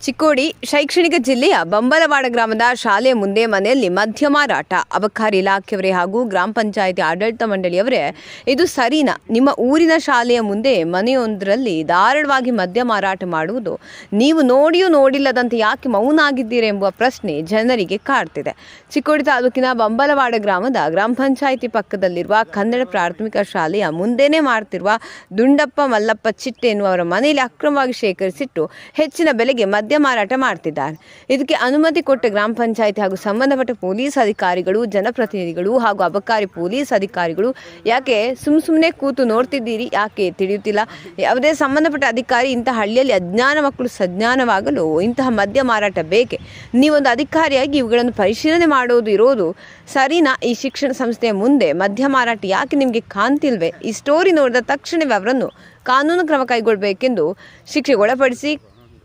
ಚಿಕ್ಕೋಡಿ ಶೈಕ್ಷಣಿಕ ಜಿಲ್ಲೆಯ ಬಂಬಲವಾಡ ಗ್ರಾಮದ ಶಾಲೆ ಮುಂದೆ ಮನೆಯಲ್ಲಿ ಮದ್ಯ ಮಾರಾಟ ಅಬಕಾರಿ ಇಲಾಖೆಯವರೇ ಹಾಗೂ ಗ್ರಾಮ ಪಂಚಾಯಿತಿ ಆಡಳಿತ ಮಂಡಳಿಯವರೇ ಇದು ಸರಿನಾ? ನಿಮ್ಮ ಊರಿನ ಶಾಲೆಯ ಮುಂದೆ ಮನೆಯೊಂದರಲ್ಲಿ ಧಾರಾಳವಾಗಿ ಮದ್ಯ ಮಾರಾಟ ಮಾಡುವುದು ನೀವು ನೋಡಿಯೂ ನೋಡಿಲ್ಲದಂತೆ ಯಾಕೆ ಮೌನ ಆಗಿದ್ದೀರಿ ಎಂಬುವ ಪ್ರಶ್ನೆ ಜನರಿಗೆ ಕಾಡ್ತಿದೆ. ಚಿಕ್ಕೋಡಿ ತಾಲೂಕಿನ ಬಂಬಲವಾಡ ಗ್ರಾಮದ ಗ್ರಾಮ ಪಂಚಾಯಿತಿ ಪಕ್ಕದಲ್ಲಿರುವ ಕನ್ನಡ ಪ್ರಾಥಮಿಕ ಶಾಲೆಯ ಮುಂದೆನೇ ಮಾಡ್ತಿರುವ ದುಂಡಪ್ಪ ಮಲ್ಲಪ್ಪ ಚಿಟ್ಟೆ ಎನ್ನುವರ ಮನೆಯಲ್ಲಿ ಅಕ್ರಮವಾಗಿ ಶೇಖರಿಸಿಟ್ಟು ಹೆಚ್ಚಿನ ಬೆಲೆಗೆ ಮದ್ಯ ಮಾರಾಟ ಮಾಡ್ತಿದ್ದಾರೆ. ಇದಕ್ಕೆ ಅನುಮತಿ ಕೊಟ್ಟ ಗ್ರಾಮ ಪಂಚಾಯಿತಿ ಹಾಗೂ ಸಂಬಂಧಪಟ್ಟ ಪೊಲೀಸ್ ಅಧಿಕಾರಿಗಳು, ಜನಪ್ರತಿನಿಧಿಗಳು ಹಾಗೂ ಅಬಕಾರಿ ಪೊಲೀಸ್ ಅಧಿಕಾರಿಗಳು ಯಾಕೆ ಸುಮ್ ಸುಮ್ಮನೆ ಕೂತು ನೋಡ್ತಿದ್ದೀರಿ? ಯಾಕೆ ತಿಳಿಯುತ್ತಿಲ್ಲ? ಯಾವುದೇ ಸಂಬಂಧಪಟ್ಟ ಅಧಿಕಾರಿ ಇಂತಹ ಹಳ್ಳಿಯಲ್ಲಿ ಅಜ್ಞಾನ ಮಕ್ಕಳು ಸಜ್ಞಾನವಾಗಲು ಇಂತಹ ಮದ್ಯ ಮಾರಾಟ ಬೇಕೆ? ನೀವೊಂದು ಅಧಿಕಾರಿಯಾಗಿ ಇವುಗಳನ್ನು ಪರಿಶೀಲನೆ ಮಾಡೋದು ಇರೋದು ಸರಿನಾ? ಈ ಶಿಕ್ಷಣ ಸಂಸ್ಥೆಯ ಮುಂದೆ ಮದ್ಯ ಮಾರಾಟ ಯಾಕೆ ನಿಮಗೆ ಕಾಣ್ತಿಲ್ವೇ? ಈ ಸ್ಟೋರಿ ನೋಡಿದ ತಕ್ಷಣವೇ ಅವರನ್ನು ಕಾನೂನು ಕ್ರಮ ಕೈಗೊಳ್ಳಬೇಕೆಂದು ಶಿಕ್ಷೆಗೆ ಒಳಪಡಿಸಿ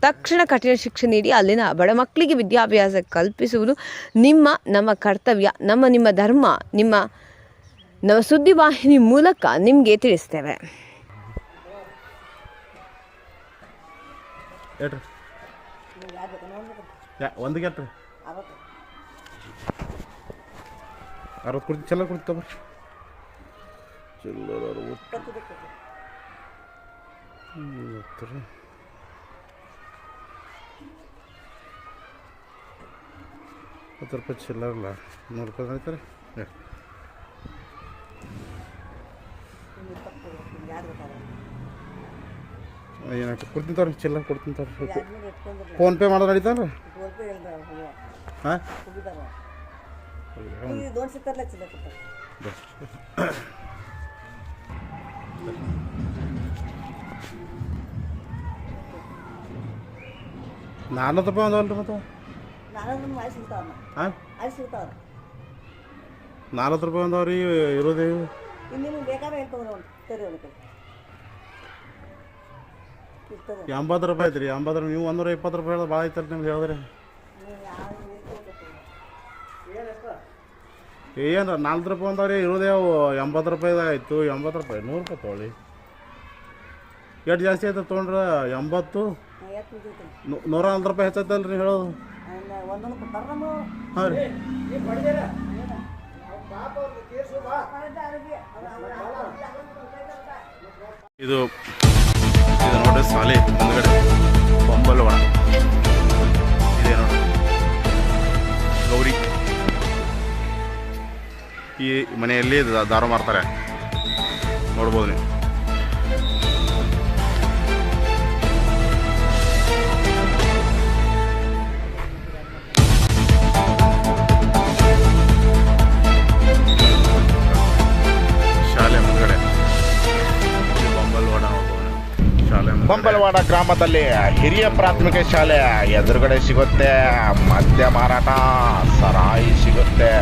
ತಕ್ಷಣ ಕಠಿಣ ಶಿಕ್ಷೆ ನೀಡಿ ಅಲ್ಲಿನ ಬಡ ಮಕ್ಕಳಿಗೆ ವಿದ್ಯಾಭ್ಯಾಸ ಕಲ್ಪಿಸುವುದು ನಿಮ್ಮ, ನಮ್ಮ ಕರ್ತವ್ಯ, ನಮ್ಮ, ನಿಮ್ಮ ಧರ್ಮ, ನಿಮ್ಮ, ನಮ್ಮ ಸುದ್ದಿವಾಹಿನಿ ಮೂಲಕ ನಿಮಗೆ ತಿಳಿಸ್ತೇವೆ. ಚಲೋ ಹತ್ತು ರೂಪಾಯಿ ಚಿಲ್ಲರಲ್ಲ ನೂರು ರೂಪಾಯಿ ಆಯ್ತಾರೆ ಏನಾಯ್ತು ಕೊಡ್ತೀನಿ ತೋರಿ ಚಿಲ್ಲರ್ ಕೊಡ್ತೀನಿ ತೋರಿ ಫೋನ್ಪೇ ಮಾಡೋದು ನಡೀತಾರ ಹಾಂ? ನಾಲ್ಕು ರೂಪಾಯಿ ಒಂದು ಅಲ್ರಿ ಮತ್ತೆ. ಸಿಗ್ತಾವ ಹಾಂ ಅಲ್ಲಿ ಸಿಗ್ತಾವ ರೂಪಾಯಿ ಒಂದು ರೀ ಇರೋದೇ? ಇನ್ನು ನಿಮ್ಗೆ ಬೇಕಾದ್ರೆ ಹೇಳ್ಕೊಂಡು ಒಂದು ತರಿ ಒಂದು ಎಂಬತ್ತು ರೂಪಾಯಿ ಐತ್ರಿ ಎಂಬತ್ತು ರೂಪಾಯಿ ನೀವು ಒಂದೂರ ಇಪ್ಪತ್ತು ರೂಪಾಯಿ ಹೇಳೋದು ಭಾಳ ಐತಲ್ಲ ನಿಮ್ಗೆ ಹೇಳಿದ್ರೆ. ಏನು ನಾಲ್ಕು ರೂಪಾಯಿ ಒಂದವ್ರಿ ಇರೋದೇ ಅವು ಎಂಬತ್ತು ರೂಪಾಯಿದಾಗ ಆಯಿತು ಎಂಬತ್ತು ರೂಪಾಯಿ ನೂರು ರೂಪಾಯಿ ತೊಗೊಳ್ಳಿ. ಎಷ್ಟು ಜಾಸ್ತಿ ಆಯ್ತು ತೊಗೊಂಡ್ರೆ ಎಂಬತ್ತು ನೂರ ನಲ್ವತ್ತು ರೂಪಾಯಿ ಹೆಚ್ಚೈತಲ್ಲ ರೀ ಹೇಳೋದು. ಹಾಂ ರೀ. ಇದು ಇದು ನೋಡ್ರಿ ಸಾಲಿ ಮುಂದ್ಗಡೆ ಬೊಂಬಲವಾಡ ಇದೆ ನೋಡ್ರಿ. ಗೌರಿ. ಈ ಮನೆಯಲ್ಲಿ ದಾರು ಮಾರ್ತಾರೆ. ನೋಡ್ಬೋದು ನೀವು. ಬಂಬಲವಾಡ ಗ್ರಾಮದಲ್ಲಿ ಹಿರಿಯ ಪ್ರಾಥಮಿಕ ಶಾಲೆ ಎದುರುಗಡೆ ಸಿಗುತ್ತೆ. ಮದ್ಯ ಮಾರಾಟ ಸರಾಯಿ ಸಿಗುತ್ತೆ.